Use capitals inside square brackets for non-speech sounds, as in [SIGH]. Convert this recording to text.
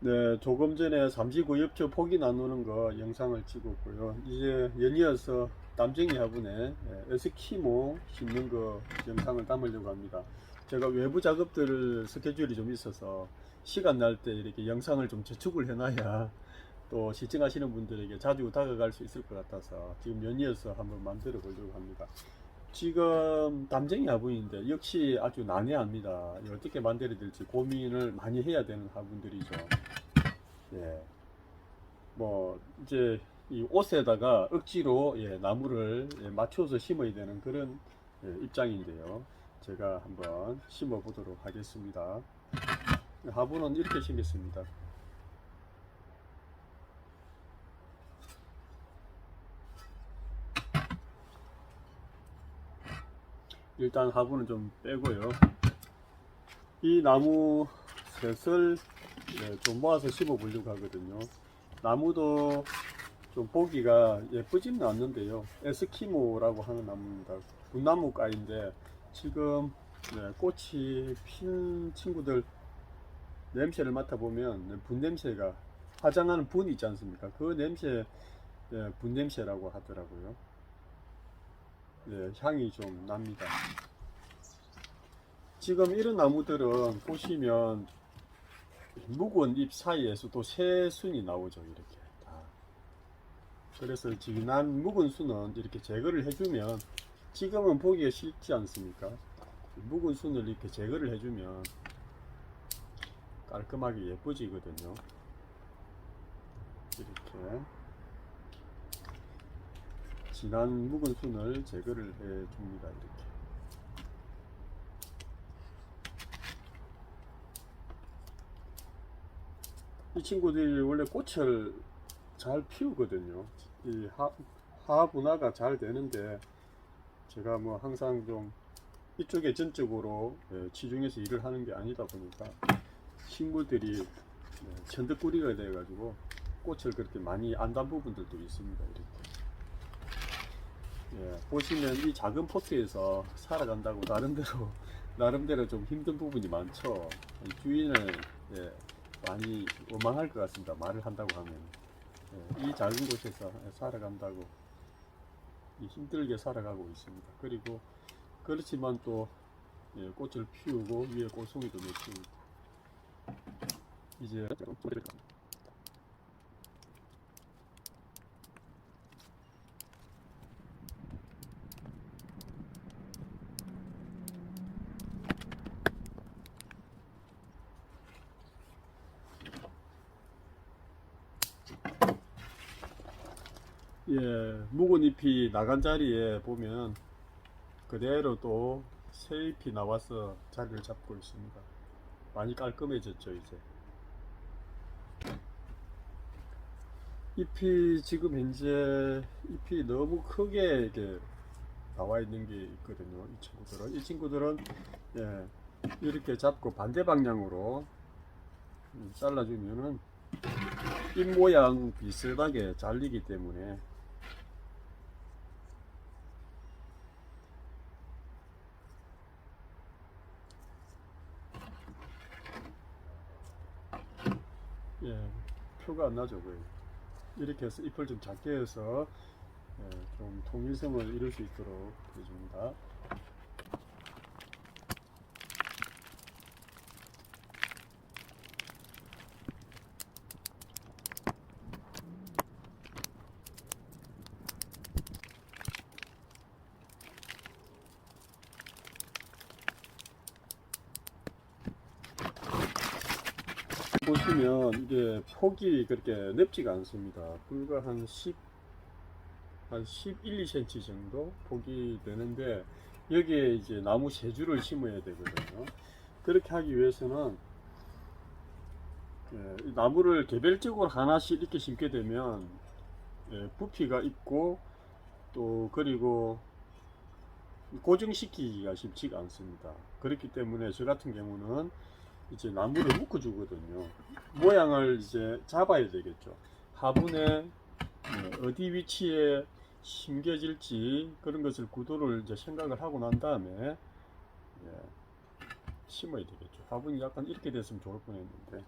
네, 조금 전에 삼지구엽초 포기 나누는 거 영상을 찍었고요. 이제 연이어서 남정이 화분에 예, 에스키모 심는 거 영상을 담으려고 합니다. 제가 외부 작업들 스케줄이 좀 있어서 시간 날 때 이렇게 영상을 좀 저축을 해놔야 또 시청하시는 분들에게 자주 다가갈 수 있을 것 같아서 지금 연이어서 한번 만들어 보려고 합니다. 지금 담쟁이 화분인데 역시 아주 난해합니다. 어떻게 만들어야 될지 고민을 많이 해야 되는 화분들이죠. 예. 뭐 이제 이 옷에다가 억지로 예, 나무를 예, 맞춰서 심어야 되는 그런 예, 입장인데요. 제가 한번 심어 보도록 하겠습니다. 화분은 이렇게 심겠습니다. 일단 화분은 좀 빼고요. 이 나무 셋을 네, 좀 모아서 심어 보려고 하거든요. 나무도 좀 보기가 예쁘지는 않는데요. 에스키모라고 하는 나무입니다. 분나무가인데 지금 네, 꽃이 핀 친구들 냄새를 맡아보면 네, 분 냄새가 화장하는 분 있지 않습니까? 그 냄새 네, 분 냄새라고 하더라고요. 네, 향이 좀 납니다. 지금 이런 나무들은 보시면 묵은 잎 사이에서 또 새순이 나오죠 이렇게 다. 그래서 진한 묵은 순은 이렇게 제거를 해주면 지금은 보기가 싫지 않습니까? 묵은 순을 이렇게 제거를 해주면 깔끔하게 예뻐지거든요. 이렇게 진한 묵은 순을 제거를 해 줍니다. 이렇게. 이 친구들이 원래 꽃을 잘 피우거든요. 이 하, 하 분화가 잘 되는데 제가 뭐 항상 좀 이쪽에 전적으로 예, 치중해서 일을 하는 게 아니다 보니까 식물들이 예, 천덕꾸리가 돼가지고 꽃을 그렇게 많이 안 단 부분들도 있습니다. 이렇게. 예, 보시면 이 작은 포트에서 살아간다고 나름대로 [LAUGHS] 나름대로 좀 힘든 부분이 많죠. 이 주인을 예, 많이 원망할 것 같습니다. 말을 한다고 하면 예, 이 작은 곳에서 살아간다고 이 힘들게 살아가고 있습니다. 그리고 그렇지만 또 예, 꽃을 피우고 위에 꽃송이도 맺히고 이제 예, 묵은 잎이 나간 자리에 보면 그대로 또 새 잎이 나와서 자리를 잡고 있습니다. 많이 깔끔해졌죠, 이제. 잎이 지금 현재 잎이 너무 크게 이게 나와 있는 게 있거든요. 이 친구들은 이 친구들은 예, 이렇게 잡고 반대 방향으로 음, 잘라주면은 잎 모양 비슷하게 잘리기 때문에 예, 표가 안 나죠, 거의. 이렇게 해서 잎을 좀 작게 해서 예, 좀 통일성을 이룰 수 있도록 해줍니다. 보시면 이게 폭이 그렇게 넓지가 않습니다. 불과 한 10, 한 11, 2cm 정도 폭이 되는데 여기에 이제 나무 세 줄을 심어야 되거든요. 그렇게 하기 위해서는 예, 이 나무를 개별적으로 하나씩 이렇게 심게 되면 예, 부피가 있고 또 그리고 고정시키기가 쉽지가 않습니다. 그렇기 때문에 저 같은 경우는 이제 나무를 묶어 주거든요. 모양을 이제 잡아야 되겠죠. 화분에 네, 어디 위치에 심겨질지 그런 것을 구도를 이제 생각을 하고 난 다음에 예, 심어야 되겠죠. 화분이 약간 이렇게 됐으면 좋을 뻔했는데